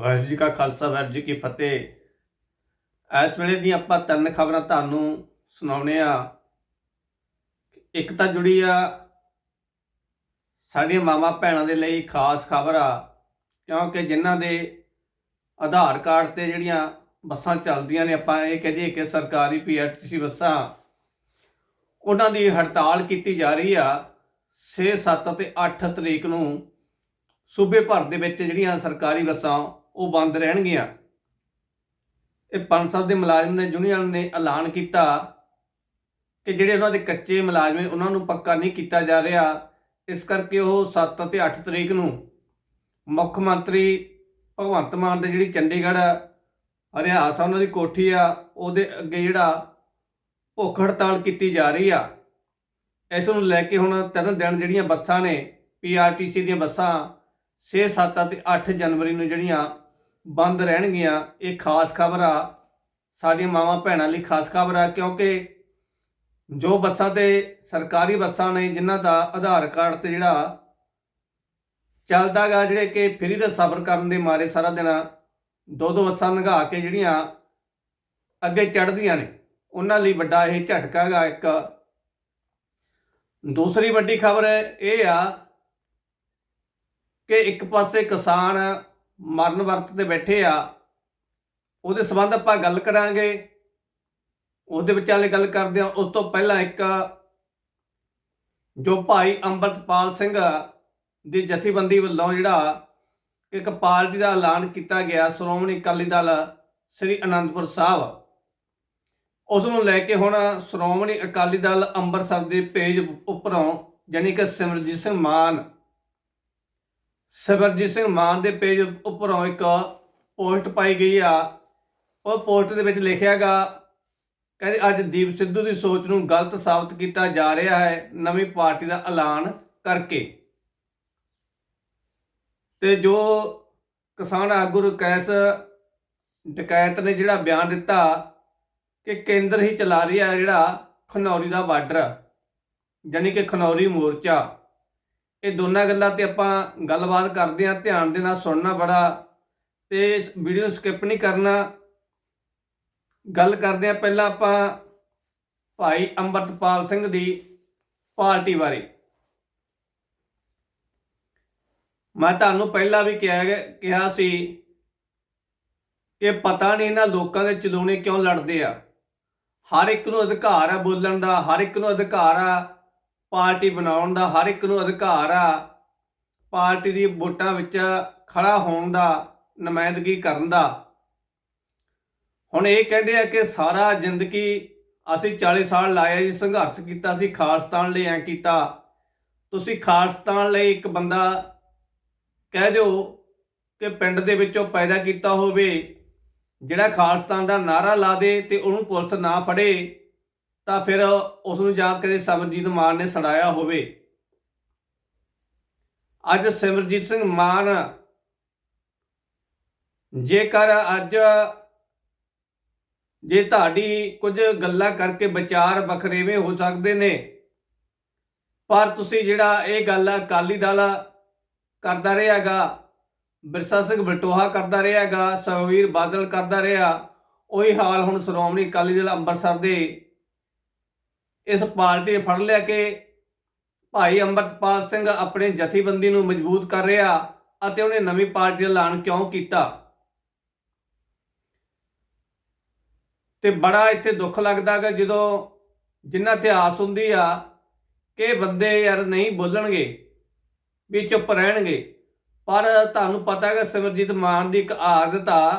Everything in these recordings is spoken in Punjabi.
ਵਾਹਿਗੁਰੂ ਜੀ ਕਾ ਖਾਲਸਾ, ਵਾਹਿਗੁਰੂ ਜੀ ਕੀ ਫਤਿਹ। ਇਸ ਵੇਲੇ ਦੀ ਆਪਾਂ ਤਿੰਨ ਖਬਰਾਂ ਤੁਹਾਨੂੰ ਸੁਣਾਉਣੇ ਆ ਇੱਕ ਤਾਂ ਜੁੜੀ ਆ ਸਾਡੀਆਂ ਮਾਮਾ ਭੈਣਾਂ ਦੇ ਲਈ ਖਾਸ ਖਬਰ ਆ, ਕਿਉਂਕਿ ਜਿਨ੍ਹਾਂ ਦੇ ਆਧਾਰ ਕਾਰਡ ਤੇ ਜਿਹੜੀਆਂ ਬੱਸਾਂ ਚੱਲਦੀਆਂ ਨੇ, ਆਪਾਂ ਇਹ ਕਹਦੇ ਕਿ ਸਰਕਾਰੀ ਪੀਆਰਟੀਸੀ ਬੱਸਾਂ, ਉਹਨਾਂ ਦੀ ਹੜਤਾਲ ਕੀਤੀ ਜਾ ਰਹੀ ਆ 6 7 ਅਤੇ 8 ਤਰੀਕ ਨੂੰ। ਸੂਬੇ ਭਰ ਦੇ ਵਿੱਚ ਜਿਹੜੀਆਂ ਸਰਕਾਰੀ ਬੱਸਾਂ ਉਹ ਬੰਦ ਰਹਿਣਗੀਆਂ। ਇਹ ਪੰਜ ਸਾਹਿਬ ਦੇ ਮੁਲਾਜ਼ਮ ਨੇ ਯੂਨੀਅਨ ਨੇ ਐਲਾਨ ਕੀਤਾ ਕਿ ਜਿਹੜੇ ਉਹਨਾਂ ਦੇ ਕੱਚੇ ਮੁਲਾਜ਼ਮ ਉਹਨਾਂ ਨੂੰ ਪੱਕਾ ਨਹੀਂ ਕੀਤਾ ਜਾ ਰਿਹਾ। ਇਸ ਕਰਕੇ ਉਹ 7 ਅਤੇ 8 ਤਰੀਕ ਨੂੰ ਮੁੱਖ ਮੰਤਰੀ ਭਗਵੰਤ ਮਾਨ ਦੇ ਜਿਹੜੀ ਚੰਡੀਗੜ੍ਹ, ਹਰਿਆਸ ਆ, ਉਹਨਾਂ ਦੀ ਕੋਠੀ ਆ, ਉਹਦੇ ਅੱਗੇ ਜਿਹੜਾ ਭੁੱਖ ਹੜਤਾਲ ਕੀਤੀ ਜਾ ਰਹੀ ਆ। ਇਸ ਨੂੰ ਲੈ ਕੇ ਹੁਣ ਤਿੰਨ ਦਿਨ ਜਿਹੜੀਆਂ ਬੱਸਾਂ ਨੇ ਪੀਆਰਟੀਸੀ ਦੀਆਂ ਬੱਸਾਂ 6 7 ਅਤੇ 8 ਜਨਵਰੀ ਨੂੰ ਜਿਹੜੀਆਂ ਬੰਦ ਰਹਿਣਗੀਆਂ, ਇਹ ਖਾਸ ਖਬਰ ਆ। ਸਾਡੀਆਂ ਮਾਵਾਂ ਭੈਣਾਂ ਲਈ ਖਾਸ ਖਬਰ ਆ, ਕਿਉਂਕਿ ਜੋ ਬੱਸਾਂ ਤੇ ਸਰਕਾਰੀ ਬੱਸਾਂ ਨੇ, ਜਿਨ੍ਹਾਂ ਦਾ ਆਧਾਰ ਕਾਰਡ ਤੇ ਜਿਹੜਾ ਚੱਲਦਾਗਾ ਜਿਹੜੇ ਕਿ ਫਰੀ ਦਾ ਸਫ਼ਰ ਕਰਨ ਦੇ ਮਾਰੇ ਸਾਰਾ ਦਿਨ ਦੋ ਦੋ ਬੱਸਾਂ ਲੰਘਾ ਕੇ ਜਿਹੜੀਆਂ ਅੱਗੇ ਚੜ੍ਹਦੀਆਂ ਨੇ, ਉਹਨਾਂ ਲਈ ਵੱਡਾ ਇਹ ਝਟਕਾ ਗਾ ਇੱਕ। ਦੂਸਰੀ ਵੱਡੀ ਖਬਰ ਇਹ ਆ ਕਿ ਇੱਕ ਪਾਸੇ ਕਿਸਾਨ ਮਰਨ ਵਰਤ ਤੇ ਬੈਠੇ ਆ, ਉਹਦੇ ਸੰਬੰਧ ਆਪਾਂ ਗੱਲ ਕਰਾਂਗੇ। ਉਹਦੇ ਵਿਚਾਲੇ ਗੱਲ ਕਰਦੇ ਆ, ਉਸ ਤੋਂ ਪਹਿਲਾਂ ਇੱਕ ਜੋ ਭਾਈ ਅੰਮ੍ਰਿਤਪਾਲ ਸਿੰਘ ਦੀ ਜਥੇਬੰਦੀ ਵੱਲੋਂ ਜਿਹੜਾ ਇੱਕ ਪਾਰਟੀ ਦਾ ਐਲਾਨ ਕੀਤਾ ਗਿਆ, ਸ਼੍ਰੋਮਣੀ ਅਕਾਲੀ ਦਲ ਸ੍ਰੀ ਅਨੰਦਪੁਰ ਸਾਹਿਬ। ਉਸ ਨੂੰ ਲੈ ਕੇ ਹੁਣ ਸ਼੍ਰੋਮਣੀ ਅਕਾਲੀ ਦਲ ਅੰਮ੍ਰਿਤਸਰ ਦੇ ਪੇਜ ਉੱਪਰੋਂ ਜਾਣੀ ਕਿ ਸਿਮਰਜੀਤ ਸਿੰਘ ਮਾਨ ਸਿਮਰਜੀਤ ਸਿੰਘ ਮਾਨ ਦੇ ਪੇਜ ਉੱਪਰੋਂ ਇੱਕ ਪੋਸਟ ਪਾਈ ਗਈ ਆ। ਉਹ ਪੋਸਟ ਦੇ ਵਿੱਚ ਲਿਖਿਆਗਾ ਕਹਿੰਦੇ ਅੱਜ ਦੀਪ ਸਿੱਧੂ ਦੀ ਸੋਚ ਨੂੰ ਗਲਤ ਸਾਬਤ ਕੀਤਾ ਜਾ ਰਿਹਾ ਹੈ, ਨਵੀਂ ਪਾਰਟੀ ਦਾ ਐਲਾਨ ਕਰਕੇ। ਤੇ ਜੋ ਕਿਸਾਨ ਆਗੂ ਰਕੈਸ ਡਕੈਤ ਨੇ ਜਿਹੜਾ ਬਿਆਨ ਦਿੱਤਾ ਕਿ ਕੇਂਦਰ ਹੀ ਚਲਾ ਰਿਹਾ ਜਿਹੜਾ ਖਨੌਰੀ ਦਾ ਬਾਰਡਰ, ਯਾਨੀ ਕਿ ਖਨੌਰੀ ਮੋਰਚਾ। ਇਹ ਦੋਨਾਂ ਗੱਲਾਂ ਤੇ ਆਪਾਂ ਗੱਲਬਾਤ ਕਰਦੇ ਹਾਂ, ਧਿਆਨ ਦੇ ਨਾਲ ਸੁਣਨਾ ਬੜਾ ਤੇ ਵੀਡੀਓ ਨੂੰ ਸਕਿਪ ਨਹੀਂ ਕਰਨਾ। ਗੱਲ ਕਰਦੇ ਹਾਂ ਪਹਿਲਾਂ ਆਪਾਂ ਭਾਈ ਅੰਮ੍ਰਿਤਪਾਲ ਸਿੰਘ ਦੀ ਪਾਰਟੀ ਬਾਰੇ। ਮੈਂ ਤੁਹਾਨੂੰ ਪਹਿਲਾਂ ਵੀ ਕਿਹਾ ਗਿਆ ਕਿਹਾ ਸੀ ਕਿ ਪਤਾ ਨਹੀਂ ਇਹਨਾਂ ਲੋਕਾਂ ਦੇ ਚਲੂਣੇ ਕਿਉਂ ਲੜਦੇ ਆ। ਹਰ ਇੱਕ ਨੂੰ ਅਧਿਕਾਰ ਆ ਬੋਲਣ ਦਾ, ਹਰ ਇੱਕ ਨੂੰ ਅਧਿਕਾਰ ਆ ਪਾਰਟੀ ਬਣਾਉਣ ਦਾ ਹਰ ਇੱਕ ਨੂੰ ਅਧਿਕਾਰ ਆ। ਪਾਰਟੀ ਦੀ ਵੋਟਾਂ ਵਿੱਚ ਖੜਾ ਹੋਣ ਦਾ, ਨੁਮਾਇੰਦਗੀ ਕਰਨ ਦਾ। ਹੁਣ ਇਹ ਕਹਿੰਦੇ ਆ ਕਿ ਸਾਰਾ ਜ਼ਿੰਦਗੀ ਅਸੀਂ 40 ਸਾਲ ਲਾਇਆ ਜੀ, ਸੰਘਰਸ਼ ਕੀਤਾ ਸੀ, ਖਾਲਸਤਾਨ ਲਈ ਐ ਕੀਤਾ। ਤੁਸੀਂ ਖਾਲਸਤਾਨ ਲਈ ਇੱਕ ਬੰਦਾ ਕਹਿ ਦਿਓ ਕਿ ਪਿੰਡ ਦੇ ਵਿੱਚੋਂ ਪੈਦਾ ਕੀਤਾ ਹੋਵੇ, ਜਿਹੜਾ ਖਾਲਸਤਾਨ ਦਾ ਨਾਰਾ ਲਾ ਦੇ ਤੇ ਉਹਨੂੰ ਪੁਲਿਸ ਨਾ ਫੜੇ। ਤਾਂ ਫਿਰ ਉਸ ਨੂੰ ਜਾ ਕੇ ਸਿਮਰਜੀਤ ਮਾਨ ਨੇ ਸੜਾਇਆ ਹੋਵੇ। ਅੱਜ ਸਿਮਰਜੀਤ ਸਿੰਘ ਮਾਨ ਜੇਕਰ ਅੱਜ ਜੇ ਤੁਹਾਡੀ ਕੁਝ ਗੱਲਾਂ ਕਰਕੇ ਵਿਚਾਰ ਵੱਖਰੇਵੇਂ ਹੋ ਸਕਦੇ ਨੇ, ਪਰ ਤੁਸੀਂ ਜਿਹੜਾ ਇਹ ਗੱਲ ਅਕਾਲੀ ਦਲ ਕਰਦਾ ਰਿਹਾਗਾ, ਬਿਰਸਾ ਸਿੰਘ ਬਲਟੋਹਾ ਕਰਦਾ ਰਿਹਾਗਾ, ਸਵੀਰ ਬਾਦਲ ਕਰਦਾ ਰਿਹਾ, ਉਹੀ ਹਾਲ ਹੁਣ ਸ਼੍ਰੋਮਣੀ ਅਕਾਲੀ ਦਲ ਅੰਮ੍ਰਿਤਸਰ ਦੇ ਇਸ ਪਾਰਟੀ ਨੇ ਫੜ ਲਿਆ ਕਿ ਭਾਈ ਅੰਮ੍ਰਿਤਪਾਲ ਸਿੰਘ ਆਪਣੇ ਜਥੇਬੰਦੀ ਨੂੰ ਮਜ਼ਬੂਤ ਕਰ ਰਿਹਾ ਅਤੇ ਉਹਨੇ ਨਵੀਂ ਪਾਰਟੀ ਦਾ ਐਲਾਨ ਕਿਉਂ ਕੀਤਾ? ਤੇ ਬੜਾ ਇੱਥੇ ਦੁੱਖ ਲੱਗਦਾ ਕਿ ਜਦੋਂ ਜਿੰਨਾ ਇਤਿਹਾਸ ਹੁੰਦੀ ਆ ਕਿ ਬੰਦੇ ਯਾਰ ਨਹੀਂ ਬੋਲਣਗੇ, ਵੀ ਚੁੱਪ ਰਹਿਣਗੇ। ਪਰ ਤੁਹਾਨੂੰ ਪਤਾ ਕਿ ਸਿਮਰਜੀਤ ਮਾਨ ਦੀ ਇੱਕ ਆਦਤ ਆ,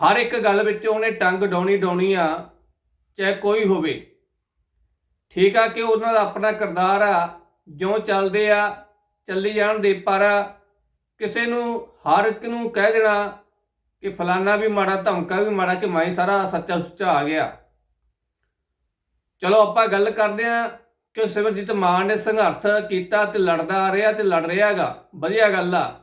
ਹਰ ਇੱਕ ਗੱਲ ਵਿੱਚ ਉਹਨੇ ਟੰਗ ਡਾਉਣੀ ਡਾਉਣੀ ਆ, ਚਾਹੇ ਕੋਈ ਹੋਵੇ। ਠੀਕ ਆ ਕਿ ਉਹਨਾਂ ਦਾ ਆਪਣਾ ਕਿਰਦਾਰ ਆ, ਜਿਉਂ ਚੱਲਦੇ ਆ, ਚੱਲੀ ਜਾਣ ਦੇ ਪਰ ਕਿਸੇ ਨੂੰ ਹਰ ਇੱਕ ਨੂੰ ਕਹਿ ਦੇਣਾ ਕਿ ਫਲਾਨਾ ਵੀ ਮਾੜਾ, ਧਮਕਾ ਵੀ ਮਾੜਾ ਕਿ ਮੈਂ ਸਾਰਾ ਸੱਚਾ ਸੁੱਚਾ ਆ ਗਿਆ। ਚਲੋ ਆਪਾਂ ਗੱਲ ਕਰਦੇ ਆ ਕਿ ਸਿਮਰਜੀਤ ਮਾਨ ਨੇ ਸੰਘਰਸ਼ ਕੀਤਾ ਤੇ ਲੜਦਾ ਆ ਰਿਹਾ ਤੇ ਲੜ ਰਿਹਾਗਾ ਵਧੀਆ ਗੱਲ ਆ।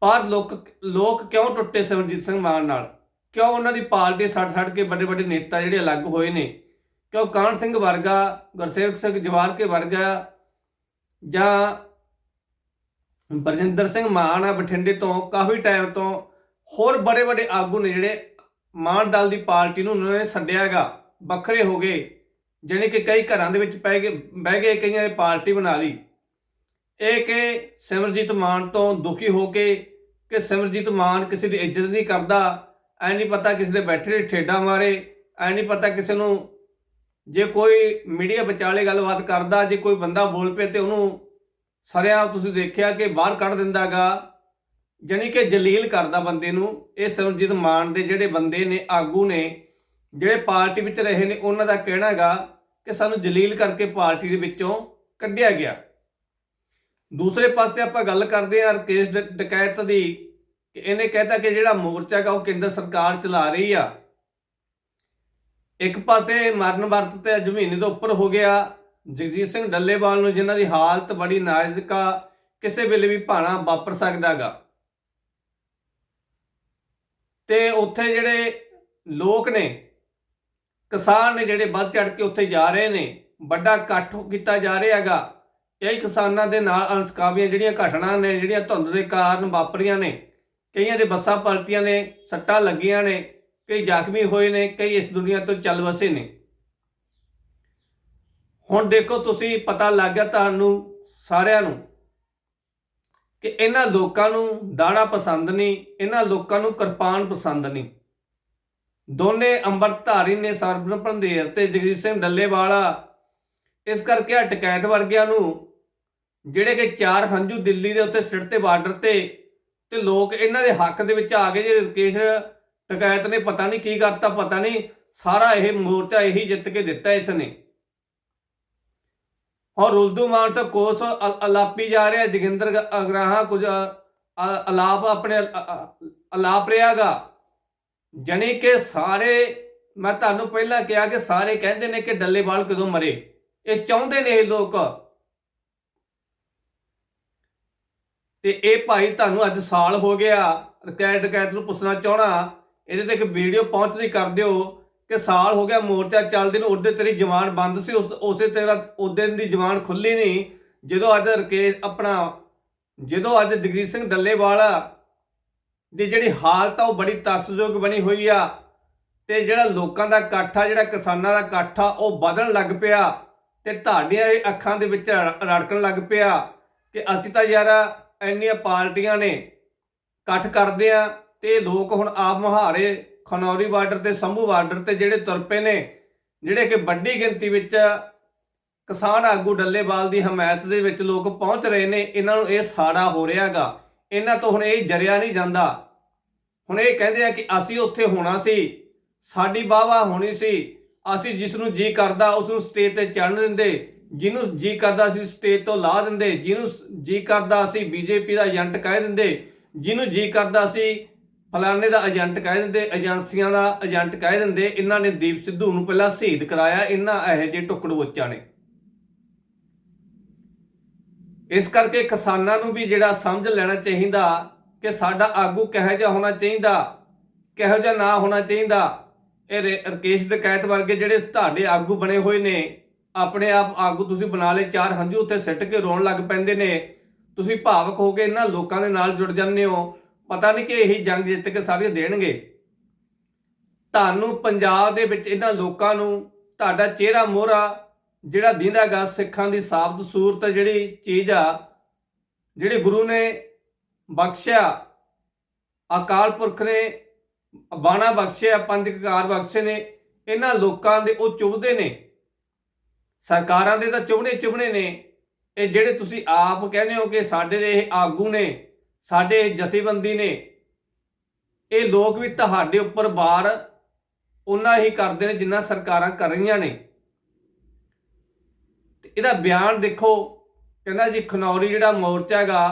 ਪਰ ਲੋਕ ਲੋਕ ਕਿਉਂ ਟੁੱਟੇ ਸਿਮਰਜੀਤ ਸਿੰਘ ਮਾਨ ਨਾਲ? ਕਿਉਂ ਉਹਨਾਂ ਦੀ ਪਾਰਟੀ ਛੱਡ ਛੱਡ ਕੇ ਵੱਡੇ ਵੱਡੇ ਨੇਤਾ ਜਿਹੜੇ ਅਲੱਗ ਹੋਏ ਨੇ? ਕਿਉਂ ਕਾਹਨ ਸਿੰਘ ਵਰਗਾ, ਗੁਰਸੇਵਕ ਸਿੰਘ ਜਵਾਰਕੇ ਵਰਗਾ ਜਾਂ ਬਰਜਿੰਦਰ ਸਿੰਘ ਮਾਨ ਆ ਬਠਿੰਡੇ ਤੋਂ ਕਾਫੀ ਟਾਈਮ ਤੋਂ ਹੋਰ ਬੜੇ ਬੜੇ ਆਗੂ ਨੇ ਜਿਹੜੇ ਮਾਨ ਦਲ ਦੀ ਪਾਰਟੀ ਨੂੰ ਉਹਨਾਂ ਨੇ ਛੱਡਿਆਗਾ ਵੱਖਰੇ ਹੋ ਗਏ, ਜਾਣੀ ਕਿ ਕਈ ਘਰਾਂ ਦੇ ਵਿੱਚ ਪੈ ਗਏ, ਬਹਿ ਗਏ ਕਈਆਂ ਨੇ ਪਾਰਟੀ ਬਣਾ ਲਈ। ਇਹ ਕਿ ਸਿਮਰਜੀਤ ਮਾਨ ਤੋਂ ਦੁਖੀ ਹੋ ਕੇ ਕਿ ਸਿਮਰਜੀਤ ਮਾਨ ਕਿਸੇ ਦੀ ਇੱਜ਼ਤ ਨਹੀਂ ਕਰਦਾ ਐ ਨਹੀਂ ਪਤਾ ਕਿਸੇ ਦੇ ਬੈਠੇ ਨੇ ਠੇਡਾ ਮਾਰੇ, ਐ ਨਹੀਂ ਪਤਾ ਕਿਸੇ ਨੂੰ ਜੇ ਕੋਈ ਮੀਡੀਆ ਵਿਚਾਲੇ ਗੱਲਬਾਤ ਕਰਦਾ, ਜੇ ਕੋਈ ਬੰਦਾ ਬੋਲ ਪਏ ਤੇ ਉਹਨੂੰ ਸਰਿਆਂ ਤੁਸੀਂ ਦੇਖਿਆ ਕਿ ਬਾਹਰ ਕੱਢ ਦਿੰਦਾਗਾ ਜਾਣੀ ਕਿ ਜਲੀਲ ਕਰਦਾ ਬੰਦੇ ਨੂੰ, ਇਹ ਸਿਮਰਜੀਤ ਮਾਨ ਦੇ ਜਿਹੜੇ ਬੰਦੇ ਨੇ, ਆਗੂ ਨੇ, ਜਿਹੜੇ ਪਾਰਟੀ ਵਿੱਚ ਰਹੇ ਨੇ, ਉਹਨਾਂ ਦਾ ਕਹਿਣਾ ਹੈਗਾ ਕਿ ਸਾਨੂੰ ਜਲੀਲ ਕਰਕੇ ਪਾਰਟੀ ਦੇ ਵਿੱਚੋਂ ਕੱਢਿਆ ਗਿਆ। ਦੂਸਰੇ ਪਾਸੇ ਆਪਾਂ ਗੱਲ ਕਰਦੇ ਹਾਂ ਰਕੇਸ਼ ਡਕੈਤ ਦੀ ਕਿ ਇਹਨੇ ਕਹਿਤਾ ਕਿ ਜਿਹੜਾ ਮੋਰਚਾ ਹੈਗਾ ਉਹ ਕੇਂਦਰ ਸਰਕਾਰ ਚਲਾ ਰਹੀ ਆ। ਇੱਕ ਪਾਸੇ ਮਰਨ ਵਰਤ ਤੇ ਅੱਜ ਮਹੀਨੇ ਤੋਂ ਉੱਪਰ ਹੋ ਗਿਆ। ਜਗਜੀਤ ਸਿੰਘ ਡੱਲੇਵਾਲ ਨੂੰ ਜਿਨ੍ਹਾਂ ਦੀ ਹਾਲਤ ਬੜੀ ਨਾਜ਼ੁਕ ਆ, ਕਿਸੇ ਵੇਲੇ ਵੀ ਭਾਣਾ ਵਾਪਰ ਸਕਦਾਗਾ ਤੇ ਉੱਥੇ ਜਿਹੜੇ ਲੋਕ ਨੇ, ਕਿਸਾਨ ਨੇ ਜਿਹੜੇ ਵੱਧ ਚੜ ਕੇ ਉੱਥੇ ਜਾ ਰਹੇ ਨੇ, ਵੱਡਾ ਇਕੱਠ ਕੀਤਾ ਜਾ ਰਿਹਾ ਹੈਗਾ। ਕਈ ਕਿਸਾਨਾਂ ਦੇ ਨਾਲ ਅਨਸਕਾਵੀਆਂ ਜਿਹੜੀਆਂ ਘਟਨਾ ਨੇ, ਜਿਹੜੀਆਂ ਧੁੰਦ ਦੇ ਕਾਰਨ ਵਾਪਰੀਆਂ ਨੇ ਕਈਆਂ ਦੇ ਬੱਸਾਂ ਪਲਟੀਆਂ ਨੇ, ਸੱਟਾਂ ਲੱਗੀਆਂ ਨੇ, ਕਈ ਜ਼ਖਮੀ ਹੋਏ ਨੇ, ਕਈ ਇਸ ਦੁਨੀਆ ਤੋਂ ਚੱਲ ਵਸੇ ਨੇ। ਹੁਣ ਦੇਖੋ ਤੁਸੀਂ, ਪਤਾ ਲੱਗ ਗਿਆ ਤੁਹਾਨੂੰ ਸਾਰਿਆਂ ਨੂੰ ਕਿ ਇਹਨਾਂ ਲੋਕਾਂ ਨੂੰ ਦਾੜਾ ਪਸੰਦ ਨਹੀਂ, ਇਹਨਾਂ ਲੋਕਾਂ ਨੂੰ ਕਿਰਪਾਨ ਪਸੰਦ ਨਹੀਂ। ਦੋਨੇ ਅੰਮ੍ਰਿਤਧਾਰੀ ਨੇ ਸਰਬਨ ਪੰਧੇਰ ਤੇ ਜਗਜੀਤ ਸਿੰਘ ਡੱਲੇਵਾਲਾ, ਇਸ ਕਰਕੇ ਆ ਟਕੈਤ ਵਰਗਿਆਂ ਨੂੰ, ਜਿਹੜੇ ਕਿ ਚਾਰ ਹੰਝੂ ਦਿੱਲੀ ਦੇ ਉੱਤੇ ਸਿਰ ਤੇ ਬਾਰਡਰ ਤੇ ਤੇ ਲੋਕ ਇਹਨਾਂ ਦੇ ਹੱਕ ਦੇ ਵਿੱਚ ਆ ਗਏ। ਜੇ ਰਕੇਸ਼ ਟਕੈਤ ਨੇ ਪਤਾ ਨਹੀਂ ਕੀ ਕਰਤਾ, ਪਤਾ ਨਹੀਂ, ਸਾਰਾ ਇਹ ਮੋਰਚਾ ਇਹੀ ਜਿੱਤ ਕੇ ਦਿੱਤਾ ਇਸ ਨੇ। ਔਰ ਉਲਦੂ ਮਾਨ ਤਾਂ ਕੋਸ ਅਲਾਪੀ ਜਾ ਰਿਹਾ, ਜੋਗਿੰਦਰ ਗ- ਅਗਰਾਹਾਂ ਕੁਝ ਅਲਾਪ ਆਪਣੇ, ਅ- ਅ- ਅਲਾਪ ਰਿਹਾਗਾ ਜਣੀ ਕਿ ਸਾਰੇ, ਮੈਂ ਤੁਹਾਨੂੰ ਪਹਿਲਾਂ ਕਿਹਾ ਕਿ ਸਾਰੇ ਕਹਿੰਦੇ ਨੇ ਕਿ ਡੱਲੇਵਾਲ ਕਦੋਂ ਮਰੇ। ਇਹ ਚਾਹੁੰਦੇ ਨੇ ਇਹ ਲੋਕ। ਤੇ ਇਹ ਭਾਈ ਤੁਹਾਨੂੰ ਅੱਜ ਸਾਲ ਹੋ ਗਿਆ ਰਕੈਟ ਡਕੈਤ ਨੂੰ ਪੁੱਛਣਾ ਚਾਹਣਾ। ਇਹਦੇ ਤੇ ਇੱਕ ਵੀਡੀਓ ਪਹੁੰਚਦੀ ਕਰ ਦਿਓ ਕਿ ਸਾਲ ਹੋ ਗਿਆ ਮੋਰਚਾ ਚੱਲਦੇ ਨੂੰ, ਉਹਦੇ ਤੇਰੀ ਜਵਾਨ ਬੰਦ ਸੀ, ਉਸ, ਉਸੇ ਤੇਰਾ ਉਹਦੇ ਦੀ ਜਵਾਨ ਖੁੱਲੀ ਨਹੀਂ। ਜਦੋਂ ਅੱਜ ਰਕੇਸ਼ ਆਪਣਾ, ਜਦੋਂ ਅੱਜ ਜਗਜੀਤ ਸਿੰਘ ਡੱਲੇਵਾਲ ਦੀ ਜਿਹੜੀ ਹਾਲਤ ਆ, ਉਹ ਬੜੀ ਤਰਸਯੋਗ ਬਣੀ ਹੋਈ ਆ ਤੇ ਜਿਹੜਾ ਲੋਕਾਂ ਦਾ ਇਕੱਠ ਆ, ਜਿਹੜਾ ਕਿਸਾਨਾਂ ਦਾ ਇਕੱਠ ਆ, ਉਹ ਵਧਣ ਲੱਗ ਪਿਆ ਤੇ ਤੁਹਾਡੀਆਂ ਇਹ ਅੱਖਾਂ ਦੇ ਵਿੱਚ ਰੜਕਣ ਲੱਗ ਪਿਆ ਕਿ ਅਸੀਂ ਤਾਂ ਯਾਰ ਇੰਨੀਆਂ ਪਾਰਟੀਆਂ ਨੇ, ਇਕੱਠ ਕਰਦੇ ਆ ਤੇ ਲੋਕ ਹੁਣ ਆਪ ਮੁਹਾਰੇ ਖਨੌਰੀ ਬਾਰਡਰ ਤੇ, ਸੰਭੂ ਬਾਰਡਰ ਤੇ ਜਿਹੜੇ ਤੁਰ ਪਏ ਨੇ, ਜਿਹੜੇ ਕਿ ਵੱਡੀ ਗਿਣਤੀ ਵਿੱਚ ਕਿਸਾਨ ਆਗੂ ਡੱਲੇਵਾਲ ਦੀ ਹਮਾਇਤ ਦੇ ਵਿੱਚ ਲੋਕ ਪਹੁੰਚ ਰਹੇ ਨੇ, ਇਹਨਾਂ ਨੂੰ ਇਹ ਸਾੜਾ ਹੋ ਰਿਹਾਗਾ। ਇਹਨਾਂ ਤੋਂ ਹੁਣ ਇਹ ਜਰਿਆ ਨਹੀਂ ਜਾਂਦਾ। ਹੁਣ ਇਹ ਕਹਿੰਦੇ ਆ ਕਿ ਅਸੀਂ ਉੱਥੇ ਹੋਣਾ ਸੀ, ਸਾਡੀ ਵਾਹਵਾ ਹੋਣੀ ਸੀ, ਅਸੀਂ ਜਿਸ ਨੂੰ ਜੀ ਕਰਦਾ ਉਸ ਨੂੰ ਸਟੇਜ ਤੇ ਚੜ੍ਹਨ ਦਿੰਦੇ ਜਿਹਨੂੰ ਜੀ ਕਰਦਾ ਸੀ ਸਟੇਜ ਤੋਂ ਲਾ ਦਿੰਦੇ, ਜਿਹਨੂੰ ਜੀ ਕਰਦਾ ਅਸੀਂ ਬੀਜੇਪੀ ਦਾ ਏਜੰਟ ਕਹਿ ਦਿੰਦੇ, ਜਿਹਨੂੰ ਜੀ ਕਰਦਾ ਸੀ ਫਲਾਣੇ ਦਾ ਏਜੰਟ ਕਹਿ ਦਿੰਦੇ, ਏਜੰਸੀਆਂ ਦਾ ਏਜੰਟ ਕਹਿ ਦਿੰਦੇ, ਇਹਨਾਂ ਨੇ ਦੀਪ ਸਿੱਧੂ ਨੂੰ ਪਹਿਲਾਂ ਸ਼ਹੀਦ ਕਰਾਇਆ, ਇਹਨਾਂ ਇਹੋ ਜਿਹੇ ਟੁਕੜਵੋਚਾਂ ਨੇ। ਇਸ ਕਰਕੇ ਕਿਸਾਨਾਂ ਨੂੰ ਵੀ ਜਿਹੜਾ ਸਮਝ ਲੈਣਾ ਚਾਹੀਦਾ ਕਿ ਸਾਡਾ ਆਗੂ ਕਿਹੋ ਜਿਹਾ ਹੋਣਾ ਚਾਹੀਦਾ, ਕਿਹੋ ਜਿਹਾ ਨਾ ਹੋਣਾ ਚਾਹੀਦਾ। ਇਹ ਰੇ- ਰਕੇਸ਼ ਡਕੈਤ ਵਰਗੇ ਜਿਹੜੇ ਤੁਹਾਡੇ ਆਗੂ ਬਣੇ ਹੋਏ ਨੇ ਆਪਣੇ ਆਪ ਆਗੂ ਤੁਸੀਂ ਬਣਾ ਲਏ, ਚਾਰ ਹੰਝੂ ਉੱਤੇ ਸਿੱਟ ਕੇ ਰੋਣ ਲੱਗ ਪੈਂਦੇ ਨੇ। ਤੁਸੀਂ ਭਾਵਕ ਹੋ ਕੇ ਇਹਨਾਂ ਲੋਕਾਂ ਦੇ ਨਾਲ ਜੁੜ ਜਾਂਦੇ ਹੋ। ਪਤਾ ਨਹੀਂ ਕਿ ਇਹੀ ਜੰਗ ਜਿੱਤ ਕੇ ਸਾਰੇ ਦੇਣਗੇ। ਤੁਹਾਨੂੰ ਪੰਜਾਬ ਦੇ ਵਿੱਚ ਇਹਨਾਂ ਲੋਕਾਂ ਨੂੰ ਤੁਹਾਡਾ ਚਿਹਰਾ ਮੋਹਰਾ, ਜਿਹੜਾ ਦਿੰਦਾਗਾ ਸਿੱਖਾਂ ਦੀ ਸਾਬਤ ਸੂਰਤ ਜਿਹੜੀ ਚੀਜ਼ ਆ, ਜਿਹੜੇ ਗੁਰੂ ਨੇ ਬਖਸ਼ਿਆ, ਅਕਾਲ ਪੁਰਖ ਨੇ ਬਾਣਾ ਬਖਸ਼ਿਆ ਪੰਜ ਕਕਾਰ ਬਖਸ਼ੇ ਨੇ, ਇਹਨਾਂ ਲੋਕਾਂ ਦੇ ਉਹ ਚੁਭਦੇ ਨੇ। ਸਰਕਾਰਾਂ ਦੇ ਤਾਂ ਚੁਭਣੇ ਚੁਭਣੇ ਨੇ। ਇਹ ਜਿਹੜੇ ਤੁਸੀਂ ਆਪ ਕਹਿੰਦੇ ਹੋ ਕਿ ਸਾਡੇ ਇਹ ਆਗੂ ਨੇ, ਸਾਡੇ ਜਥੇਬੰਦੀ ਨੇ, ਇਹ ਲੋਕ ਵੀ ਤੁਹਾਡੇ ਉੱਪਰ ਬਾਰ ਉਹਨਾਂ ਹੀ ਕਰਦੇ ਨੇ ਜਿੰਨਾ ਸਰਕਾਰਾਂ ਕਰ ਰਹੀਆਂ ਨੇ। ਇਹਦਾ ਬਿਆਨ ਦੇਖੋ, ਕਹਿੰਦਾ ਜੀ ਖਨੌਰੀ ਜਿਹੜਾ ਮੋਰਚਾ ਹੈਗਾ,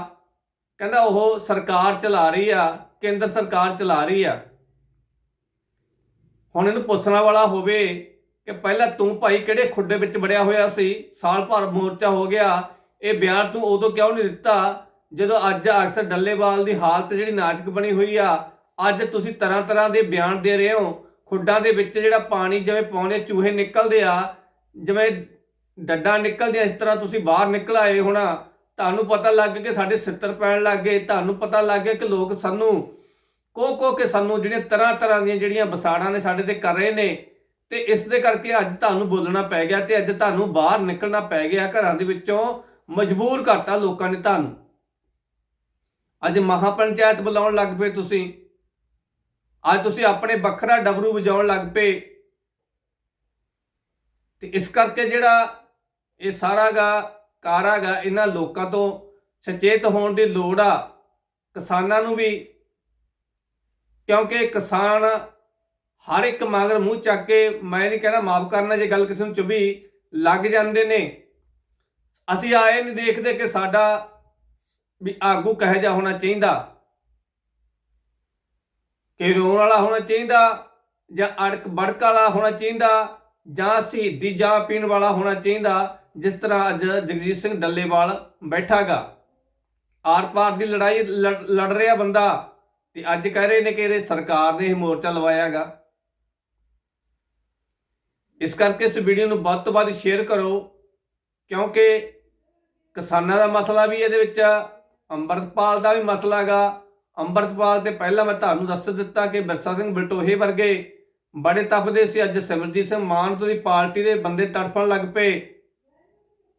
ਕਹਿੰਦਾ ਉਹ ਸਰਕਾਰ ਚਲਾ ਰਹੀ ਆ, ਕੇਂਦਰ ਸਰਕਾਰ ਚਲਾ ਰਹੀ ਆ। ਹੁਣ ਇਹਨੂੰ ਪੁੱਛਣਾ ਵਾਲਾ ਹੋਵੇ ਕਿ ਪਹਿਲਾਂ ਤੂੰ ਭਾਈ ਕਿਹੜੇ ਖੁੱਡੇ ਵਿੱਚ ਵੜਿਆ ਹੋਇਆ ਸੀ? ਸਾਲ ਭਰ ਮੋਰਚਾ ਹੋ ਗਿਆ। ਇਹ ਬਿਆਨ ਤੂੰ ਉਦੋਂ ਕਿਉਂ ਨਹੀਂ ਦਿੱਤਾ? ਜਦੋਂ ਅੱਜ ਅਕਸਰ ਡੱਲੇਵਾਲ ਦੀ ਹਾਲਤ ਜਿਹੜੀ ਨਾਜ਼ੁਕ ਬਣੀ ਹੋਈ ਆ, ਅੱਜ ਤੁਸੀਂ ਤਰ੍ਹਾਂ ਤਰ੍ਹਾਂ ਦੇ ਬਿਆਨ ਦੇ ਰਹੇ ਹੋ। ਖੁੱਡਾਂ ਦੇ ਵਿੱਚ ਜਿਹੜਾ ਪਾਣੀ ਜਿਵੇਂ ਪਾਉਂਦੇ ਚੂਹੇ ਨਿਕਲਦੇ ਆ, ਜਿਵੇਂ ਡੱਡਾਂ ਨਿਕਲਦੀਆਂ, ਇਸ ਤਰ੍ਹਾਂ ਤੁਸੀਂ ਬਾਹਰ ਨਿਕਲ ਆਏ ਹੋਣਾ। ਤੁਹਾਨੂੰ ਪਤਾ ਲੱਗ ਗਿਆ ਕਿ ਸਾਡੇ ਸਿੱਤਰ ਪੈਣ ਲੱਗ ਗਏ। ਤੁਹਾਨੂੰ ਪਤਾ ਲੱਗ ਗਿਆ ਕਿ ਲੋਕ ਸਾਨੂੰ ਕੋ ਕੋ ਕੇ ਸਾਨੂੰ ਜਿਹੜੀਆਂ ਤਰ੍ਹਾਂ ਤਰ੍ਹਾਂ ਦੀਆਂ ਜਿਹੜੀਆਂ ਵਿਸਾੜਾਂ ਨੇ ਸਾਡੇ ਤੇ ਕਰ ਰਹੇ ਨੇ ਤੇ ਇਸ ਦੇ ਕਰਕੇ ਅੱਜ ਤੁਹਾਨੂੰ ਬੋਲਣਾ ਪੈ ਗਿਆ ਤੇ ਅੱਜ ਤੁਹਾਨੂੰ ਬਾਹਰ ਨਿਕਲਣਾ ਪੈ ਗਿਆ, ਘਰਾਂ ਦੇ ਵਿੱਚੋਂ ਮਜਬੂਰ ਕਰਤਾ ਲੋਕਾਂ ਨੇ ਤੁਹਾਨੂੰ। ਅੱਜ ਮਹਾ ਪੰਚਾਇਤ ਬੁਲਾਉਣ ਲੱਗ ਪਏ ਤੁਸੀਂ। ਅੱਜ ਤੁਸੀਂ ਆਪਣੇ ਵੱਖਰਾ ਡਬਰੂ ਵਜਾਉਣ ਲੱਗ ਪਏ। ਤੇ ਇਸ ਕਰਕੇ ਜਿਹੜਾ ਇਹ ਸਾਰਾ ਗਾ, ਕਾਰਾ ਗਾ, ਇਹਨਾਂ ਲੋਕਾਂ ਤੋਂ ਸੁਚੇਤ ਹੋਣ ਦੀ ਲੋੜ ਆ, ਕਿਸਾਨਾਂ ਨੂੰ ਵੀ। ਕਿਉਂਕਿ ਕਿਸਾਨ ਹਰ ਇੱਕ ਮਗਰ ਮੂੰਹ ਚੱਕ ਕੇ ਮੈਂ ਨਹੀਂ ਕਹਿਣਾ ਮਾਫ ਕਰਨਾ ਜੇ ਗੱਲ ਕਿਸੇ ਨੂੰ ਚੁਭੀ, ਲੱਗ ਜਾਂਦੇ ਨੇ। ਅਸੀਂ ਆਏ ਨਹੀਂ ਦੇਖਦੇ ਕਿ ਸਾਡਾ ਵੀ ਆਗੂ ਕਹੇ ਜਾ ਹੋਣਾ ਚਾਹੀਦਾ, ਕਿ ਰੋਣ ਵਾਲਾ ਹੋਣਾ ਚਾਹੀਦਾ, ਜਾਂ ਅੜਕ ਬੜਕ ਵਾਲਾ ਹੋਣਾ ਚਾਹੀਦਾ, ਜਾਂ ਸ਼ਹੀਦੀ ਜਾਂ ਪੀਣ ਵਾਲਾ ਹੋਣਾ ਚਾਹੀਦਾ, ਜਿਸ ਤਰ੍ਹਾਂ ਅੱਜ ਜਗਜੀਤ ਸਿੰਘ ਡੱਲੇਵਾਲ ਬੈਠਾਗਾ। ਆਰ ਪਾਰ ਦੀ ਲੜਾਈ ਲੜ ਲੜ ਰਿਹਾ ਬੰਦਾ, ਤੇ ਅੱਜ ਕਹਿ ਰਹੇ ਨੇ ਕਿ ਇਹਦੇ ਸਰਕਾਰ ਨੇ ਇਹ ਮੋਰਚਾ ਲਵਾਇਆਗਾ। ਇਸ ਕਰਕੇ ਇਸ ਵੀਡੀਓ ਨੂੰ ਵੱਧ ਤੋਂ ਵੱਧ ਸ਼ੇਅਰ ਕਰੋ, ਕਿਉਂਕਿ ਕਿਸਾਨਾਂ ਦਾ ਮਸਲਾ ਵੀ ਇਹਦੇ ਵਿੱਚ ਅੰਮ੍ਰਿਤਪਾਲ ਦਾ ਵੀ ਮਸਲਾ ਹੈਗਾ। ਅੰਮ੍ਰਿਤਪਾਲ ਤੇ ਪਹਿਲਾਂ ਮੈਂ ਤੁਹਾਨੂੰ ਦੱਸ ਦਿੱਤਾ ਕਿ ਬਿਰਸਾ ਸਿੰਘ ਬਲਟੋਹੇ ਵਰਗੇ ਬੜੇ ਤਪਦੇ ਸੀ। ਅੱਜ ਸਿਮਰਜੀਤ ਸਿੰਘ ਮਾਨ ਤੋਂ ਦੀ ਪਾਰਟੀ ਦੇ ਬੰਦੇ ਤੜਫਣ ਲੱਗ ਪਏ।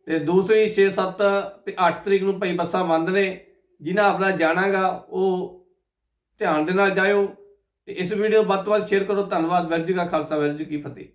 ਤੇ ਦੂਸਰੀ 6 7 ਤੇ 8 ਤਰੀਕ ਨੂੰ ਭਾਈ ਬੱਸਾਂ ਬੰਦ ਨੇ ਜਿਨ੍ਹਾਂ ਆਪਣਾ ਜਾਣਾਗਾ ਉਹ ਧਿਆਨ ਦੇ ਨਾਲ ਜਾਇਓ। ਤੇ ਇਸ ਵੀਡੀਓ ਨੂੰ ਵੱਧ ਤੋਂ ਵੱਧ ਸ਼ੇਅਰ ਕਰੋ। ਧੰਨਵਾਦ। ਵੈਰ ਜੀ ਕਾ ਖਾਲਸਾ। ਵੈਰ ਜੀ ਕੀ ਫਤਿਹ।